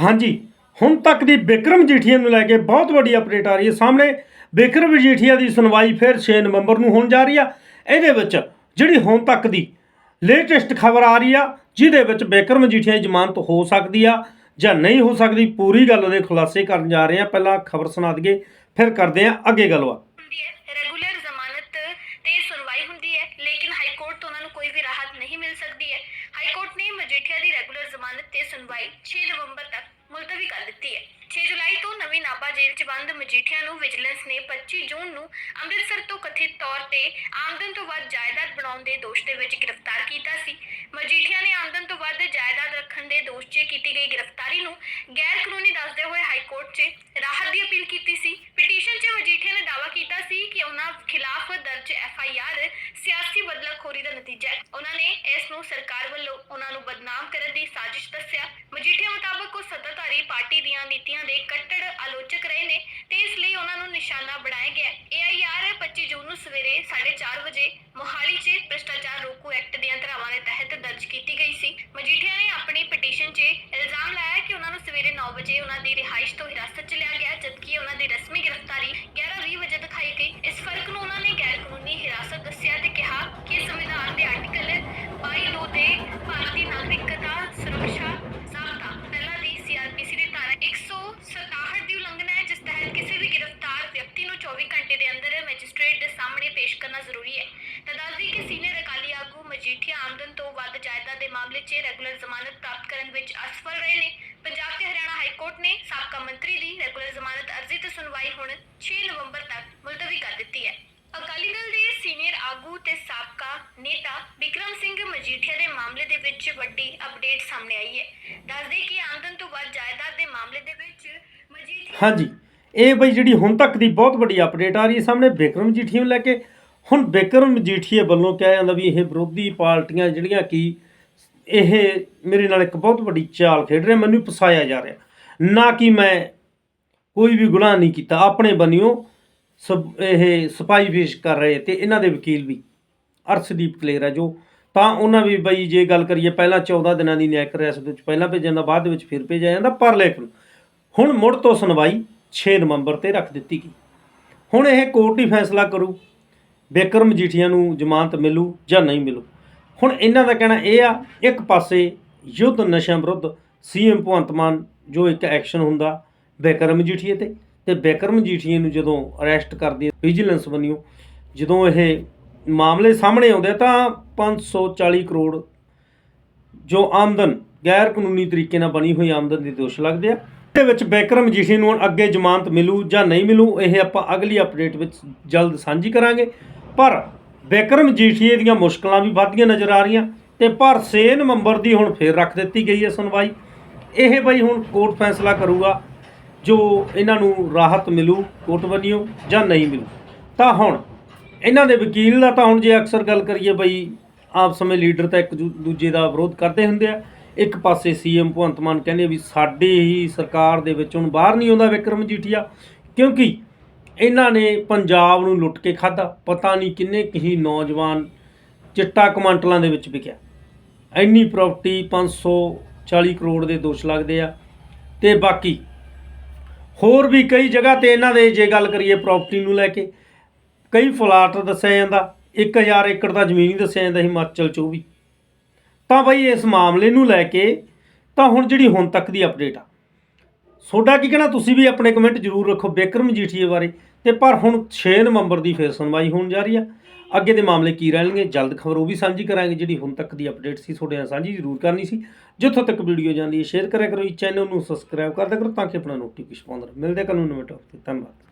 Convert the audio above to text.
ਹਾਂਜੀ, ਹੁਣ ਤੱਕ ਦੀ ਵਿਕਰਮ ਜੀਠੀਆ ਨੂੰ ਲੈ ਕੇ ਬਹੁਤ ਵੱਡੀ ਅਪਡੇਟ ਆ ਰਹੀ ਹੈ ਸਾਹਮਣੇ। ਵਿਕਰਮ ਜੀਠੀਆ ਦੀ ਸੁਣਵਾਈ ਫਿਰ 6 ਨਵੰਬਰ ਨੂੰ ਹੋਣ ਜਾ ਰਹੀ ਆ। ਇਹਦੇ ਵਿੱਚ ਜਿਹੜੀ ਹੁਣ ਤੱਕ ਦੀ ਲੇਟੈਸਟ ਖਬਰ ਆ ਰਹੀ ਆ, ਜਿਹਦੇ ਵਿੱਚ ਵਿਕਰਮ ਜੀਠੀਆ ਦੀ ਜ਼ਮਾਨਤ ਹੋ ਸਕਦੀ ਆ ਜਾਂ ਨਹੀਂ ਹੋ ਸਕਦੀ, ਪੂਰੀ ਗੱਲ ਦੇ ਖੁਲਾਸੇ ਕਰਨ ਜਾ ਰਹੇ ਆ। ਪਹਿਲਾਂ ਖਬਰ ਸੁਣਾ ਦਈਏ, ਫਿਰ ਕਰਦੇ ਆ ਅੱਗੇ ਗੱਲਬਾਤ। ਰੈਗੂਲਰ ਜ਼ਮਾਨਤ ਤੇ ਸੁਣਵਾਈ ਹੁੰਦੀ ਹੈ, ਲੇਕਿਨ ਹਾਈ ਕੋਰਟ ਤੋਂ ਉਹਨਾਂ ਨੂੰ ਕੋਈ ਵੀ ਰਾਹਤ ਨਹੀਂ ਮਿਲ ਸਕਦੀ ਹੈ। ਹਾਈ ਕੋਰਟ ਨੇ ਮਜੀਠੀਆ ਦੀ ਰੈਗੂਲਰ ਜ਼ਮਾਨਤ ਤੇ ਸੁਣਵਾਈ 6 ਨਵੰਬਰ ਤੱਕ ਮੁਲਤਵੀ ਕਰ ਦਿੱਤੀ ਹੈ। 6 ਜੁਲਾਈ ਤੋਂ ਨਵੀਂ ਨਾਭਾ ਜੇਲ੍ਹ 'ਚ ਬੰਦ ਮਜੀਠੀਆ ਨੂੰ ਵਿਜੀਲੈਂਸ ਨੇ 25 ਜੂਨ ਨੂੰ ਅੰਮ੍ਰਿਤਸਰ ਤੋਂ ਕਥਿਤ ਤੌਰ ਤੇ ਆਮਦਨ ਤੋਂ ਵੱਧ ਜਾਇਦਾਦ ਬਣਾਉਣ ਦੇ ਦੋਸ਼ ਦੇ ਵਿੱਚ ਗ੍ਰਿਫਤਾਰ ਕੀਤਾ ਸੀ। ਮਜੀਠੀਆ ਨੇ ਆਮਦਨ ਤੋਂ ਵੱਧ ਜਾਇਦਾਦ ਰੱਖਣ ਦੇ ਦੋਸ਼ 'ਚ ਕੀਤੀ ਗਈ ਗ੍ਰਿਫਤਾਰੀ ਨੂੰ ਗੈਰ ਕਾਨੂੰਨੀ ਦੱਸਦੇ ਹੋਏ ਹਾਈ ਕੋਰਟ 'ਚ ਰਾਹਤ ਦੀ ਅਪੀਲ ਕੀਤੀ ਸੀ। ਪਟੀਸ਼ਨ 'ਚ ਮਜੀਠੀਆ ਨੇ ਦਾਅਵਾ ਕੀਤਾ ਸੀ ਕਿ ਉਹਨਾਂ ਖਿਲਾਫ ਦਰਜ ਐਫ ਆਈ ਆਰ ਸਿਆਸੀ ਬਦਲਾਖੋਰੀ ਦਾ ਨਤੀਜਾ ਹੈ। ਉਹਨਾਂ ਨੇ ਇਸ ਨੂੰ ਸਰਕਾਰ ਵੱਲੋਂ ਉਹਨਾਂ ਨੂੰ ਬਦਨਾਮ ਕਰਨ ਦੀ ਸਾਜ਼ਿਸ਼ ਦੱਸਿਆ। ਮਜੀਠੀਆ ਮੁਤਾਬਕ ਉਹ ਸੱਤਾਧਾਰੀ ਪਾਰਟੀ ਦੀਆਂ ਨੀਤੀਆਂ ਦੇ ਕੱਟੜ ਆਲੋਚਕ ਰਹੇ ਨੇ ਤੇ ਇਸ ਲਈ ਉਹਨਾਂ ਨੂੰ ਨਿਸ਼ਾਨਾ ਬਣਾਇਆ ਗਿਆ ਏ ਆਈ ਆਰ 25 ਜੂਨ ਨੂੰ ਸਵੇਰੇ 4:30 ਵਜੇ ਮੋਹਾਲੀ 'ਚ ਭ੍ਰਿਸ਼ਟਾਚਾਰ ਰੋਕੂ ਐਕਟ ਦੀਆਂ ਧਾਰਾਵਾਂ ਦੇ ਤਹਿਤ ਦਰਜ ਕੀਤੀ ਗਈ ਸੀ। ਮਜੀਠੀਆ ਪੇਸ਼ ਕਰਨਾ ਜ਼ਰੂਰੀ ਹੈ। ਤਾਂ ਦੱਸਦੀ ਕਿ ਸੀਨੀਅਰ ਅਕਾਲੀ ਆਗੂ ਮਜੀਠੀਆ ਆਮਦਨ ਤੋਂ ਵੱਧ ਜਾਇਦਾਦ ਦੇ ਮਾਮਲੇ 'ਚ ਰੈਗੂਲਰ ਜ਼ਮਾਨਤ ਪ੍ਰਾਪਤ ਕਰਨ ਵਿੱਚ ਅਸਫਲ ਰਹੇ ਨੇ। ਪੰਜਾਬ ਤੇ ਹਰਿਆਣਾ ਹਾਈ ਕੋਰਟ ਨੇ ਸਾਬਕਾ ਮੰਤਰੀ ਦੀ ਰੈਗੂਲਰ ਜ਼ਮਾਨਤ ਅਰਜ਼ੀ ਤੇ ਸੁਣਵਾਈ ਹੁਣ 6 ਨਵੰਬਰ ਤੱਕ ਮੁਲਤਵੀ ਕਰ ਦਿੱਤੀ ਹੈ। ਅਕਾਲੀ ਦਲ ਦੇ ਸੀਨੀਅਰ ਆਗੂ ਤੇ ਸਾਬਕਾ ਨੇਤਾ ਵਿਕਰਮ ਸਿੰਘ ਮਜੀਠੀਆ ਦੇ ਮਾਮਲੇ ਦੇ ਵਿੱਚ ਵੱਡੀ ਅਪਡੇਟ ਸਾਹਮਣੇ ਆਈ ਹੈ। ਦੱਸਦੇ ਕਿ ਆਮਦਨ ਤੋਂ ਵੱਧ ਜਾਇਦਾਦ ਦੇ ਮਾਮਲੇ ਦੇ ਵਿੱਚ ਮਜੀਠੀਆ ਹਾਂਜੀ, ਇਹ ਬਈ ਜਿਹੜੀ ਹੁਣ ਤੱਕ ਦੀ ਬਹੁਤ ਵੱਡੀ ਅਪਡੇਟ ਆ ਰਹੀ ਹੈ ਸਾਹਮਣੇ ਵਿਕਰਮ ਜੀਠੀਆ ਨੂੰ ਲੈ ਕੇ। ਹੁਣ ਵਿਕਰਮ ਮਜੀਠੀਏ ਵੱਲੋਂ ਕਿਹਾ ਜਾਂਦਾ ਵੀ ਇਹ ਵਿਰੋਧੀ ਪਾਰਟੀਆਂ ਜਿਹੜੀਆਂ ਕਿ ਇਹ ਮੇਰੇ ਨਾਲ ਇੱਕ ਬਹੁਤ ਵੱਡੀ ਚਾਲ ਖੇਡ ਰਹੇ, ਮੈਨੂੰ ਫਸਾਇਆ ਜਾ ਰਿਹਾ। ਨਾ ਕਿ ਮੈਂ ਕੋਈ ਵੀ ਗੁਨਾਹ ਨਹੀਂ ਕੀਤਾ, ਆਪਣੇ ਬੰਨਿਓ ਸਬ, ਇਹ ਸਪਾਈ ਪੇਸ਼ ਕਰ ਰਹੇ ਤੇ ਇਹਨਾਂ ਦੇ ਵਕੀਲ ਵੀ, ਅਰਸ਼ਦੀਪ ਕਲੇਰ ਹੈ ਜੋ। ਤਾਂ ਉਹਨਾਂ ਵੀ ਬਈ ਜੇ ਗੱਲ ਕਰੀਏ, ਪਹਿਲਾਂ 14 ਦਿਨਾਂ ਦੀ ਨਿਆਇਕ ਰਿਆਸਤ ਵਿੱਚ ਪਹਿਲਾਂ ਭੇਜਿਆ ਜਾਂਦਾ, ਬਾਅਦ ਦੇ ਵਿੱਚ ਫਿਰ ਭੇਜਿਆ ਜਾਂਦਾ, ਪਰ ਲੇਕਿਨ ਹੁਣ ਮੁੜ ਤੋਂ ਸੁਣਵਾਈ 6 ਨਵੰਬਰ ਤੇ ਰੱਖ ਦਿੱਤੀ ਗਈ। ਹੁਣ ਇਹ ਕੋਰਟ ਹੀ ਫੈਸਲਾ ਕਰੂ। ਵਿਕਰਮ ਮਜੀਠੀਆ ਨੂੰ ਜ਼ਮਾਨਤ ਮਿਲੂ ਜਾਂ ਨਹੀਂ ਮਿਲੂ? ਹੁਣ ਇਹਨਾਂ ਦਾ ਕਹਿਣਾ ਇਹ ਆ, ਇੱਕ ਪਾਸੇ ਯੁੱਧ ਨਸ਼ਿਆਂ ਵਿਰੁੱਧ ਸੀਐਮ ਭਗਵੰਤ ਮਾਨ ਜੋ ਇੱਕ ਐਕਸ਼ਨ ਹੁੰਦਾ ਵਿਕਰਮ ਜੀਠੀਏ ਤੇ ਤੇ ਵਿਕਰਮ ਜੀਠੀਏ ਨੂੰ ਜਦੋਂ ਅਰੈਸਟ ਕਰਦੀ ਵਿਜੀਲੈਂਸ ਬੰਨਿਓ ਜਦੋਂ ਇਹ ਮਾਮਲੇ ਸਾਹਮਣੇ ਆਉਂਦੇ ਆ ਤਾਂ 540 ਕਰੋੜ ਜੋ ਆਮਦਨ, ਗੈਰ ਕਾਨੂੰਨੀ ਤਰੀਕੇ ਨਾਲ ਬਣੀ ਹੋਈ ਆਮਦਨ ਦੇ ਦੋਸ਼ ਲੱਗਦੇ ਆ। ਇਹਦੇ ਵਿੱਚ ਵਿਕਰਮ ਜੀਠੀ ਨੂੰ ਹੁਣ ਅੱਗੇ ਜ਼ਮਾਨਤ ਮਿਲੂ ਜਾਂ ਨਹੀਂ ਮਿਲੂ, ਇਹ ਆਪਾਂ ਅਗਲੀ ਅਪਡੇਟ ਵਿੱਚ ਜਲਦ ਸਾਂਝੀ ਕਰਾਂਗੇ। ਪਰ ਵਿਕਰਮ ਜੀਠੀਏ ਦੀਆਂ ਮੁਸ਼ਕਲਾਂ ਵੀ ਵੱਧਦੀਆਂ ਨਜ਼ਰ ਆ ਰਹੀਆਂ ਤੇ ਪਰ 6 ਨਵੰਬਰ ਦੀ ਹੁਣ ਫੇਰ ਰੱਖ ਦਿੱਤੀ ਗਈ ਹੈ ਸੁਣਵਾਈ। ਇਹ ਬਈ ਹੁਣ ਕੋਰਟ ਫੈਸਲਾ ਕਰੂਗਾ, ਜੋ ਇਹਨਾਂ ਨੂੰ ਰਾਹਤ ਮਿਲੂ ਕੋਰਟ ਵੱਲੋਂ ਜਾਂ ਨਹੀਂ ਮਿਲੂ। ਤਾਂ ਹੁਣ ਇਹਨਾਂ ਦੇ ਵਕੀਲ ਦਾ ਤਾਂ ਹੁਣ ਜੇ ਅਕਸਰ ਗੱਲ ਕਰੀਏ ਬਈ ਆਪ ਸਮੇਂ ਲੀਡਰ ਤਾਂ ਇੱਕ ਦੂ- ਦੂਜੇ ਦਾ ਵਿਰੋਧ ਕਰਦੇ ਹੁੰਦੇ ਆ। ਇੱਕ ਪਾਸੇ ਸੀਐਮ ਭਗਵੰਤ ਮਾਨ ਕਹਿੰਦੇ ਵੀ ਸਾਡੀ ਹੀ ਸਰਕਾਰ ਦੇ ਵਿੱਚ ਹੁਣ ਬਾਹਰ ਨਹੀਂ ਆਉਂਦਾ ਵਿਕਰਮ ਜੀਠੀਆ ਕਿਉਂਕਿ ਇਹਨਾਂ ਨੇ ਪੰਜਾਬ ਨੂੰ ਲੁੱਟ ਕੇ ਖਾਦਾ ਪਤਾ ਨਹੀਂ ਕਿੰਨੇ ਕਹੀ ਨੌਜਵਾਨ ਚਿੱਟਾ ਕਮਾਂਟਲਾਂ ਦੇ ਵਿੱਚ ਵਿਕਿਆ। ਇੰਨੀ ਪ੍ਰਾਪਰਟੀ 540 ਕਰੋੜ ਦੇ ਦੋਸ਼ ਲੱਗਦੇ ਆ। ਤੇ ਬਾਕੀ ਹੋਰ ਵੀ ਕਈ ਜਗ੍ਹਾ ਤੇ ਇਹਨਾਂ ਦੇ ਜੇ ਗੱਲ ਕਰੀਏ ਪ੍ਰਾਪਰਟੀ ਨੂੰ ਲੈ ਕੇ, ਕਈ ਫਲਾਟ ਦੱਸਿਆ ਜਾਂਦਾ। 1000 ਏਕੜ ਦਾ ਜ਼ਮੀਨ ਹੀ ਦੱਸਿਆ ਜਾਂਦਾ ਹਿਮਾਚਲ ਚ ਉਹ ਵੀ। ਤਾਂ ਬਈ ਇਸ ਮਾਮਲੇ ਨੂੰ ਲੈ ਕੇ ਤਾਂ ਹੁਣ ਜਿਹੜੀ ਹੁਣ ਤੱਕ ਦੀ ਅਪਡੇਟ ਆ ਤੁਹਾਡਾ ਕੀ ਕਹਿਣਾ, ਤੁਸੀਂ ਵੀ ਆਪਣੇ ਕਮੈਂਟ ਜ਼ਰੂਰ ਰੱਖੋ ਬਿਕਰਮ ਜੀਠੀਏ ਬਾਰੇ। ਤੇ ਪਰ ਹੁਣ 6 ਨਵੰਬਰ ਦੀ ਫੇਰ ਸੁਣਵਾਈ ਹੋਣ ਜਾ ਰਹੀ ਆ। ਅੱਗੇ ਦੇ ਮਾਮਲੇ ਕੀ ਰਹਿਣਗੇ, ਜਲਦ ਖਬਰ ਉਹ ਵੀ ਸਾਂਝੀ ਕਰਾਂਗੇ, ਜਿਹੜੀ ਹੁਣ ਤੱਕ ਦੀ ਅਪਡੇਟ ਸੀ, ਤੁਹਾਡੇ ਨਾਲ ਸਾਂਝੀ ਜ਼ਰੂਰ ਕਰਨੀ ਸੀ। ਜਿੱਥੋਂ ਤੱਕ ਵੀਡੀਓ ਜਾਂਦੀ ਹੈ, ਸ਼ੇਅਰ ਕਰਿਆ ਕਰੋ ਜੀ ਚੈਨਲ ਨੂੰ ਸਬਸਕ੍ਰਾਈਬ ਕਰਦਿਆ ਕਰੋ, ਤਾਂ ਕਿ ਆਪਣਾ ਨੋਟੀਫਿਕੇਸ਼ਨ ਪਾਉਂਦਾ ਰਹੇ। ਮਿਲਦੇ ਕੱਲ ਨੂੰ ਨਵੇਂ ਟੌਪਿਕ ਤੇ, ਧੰਨਵਾਦ।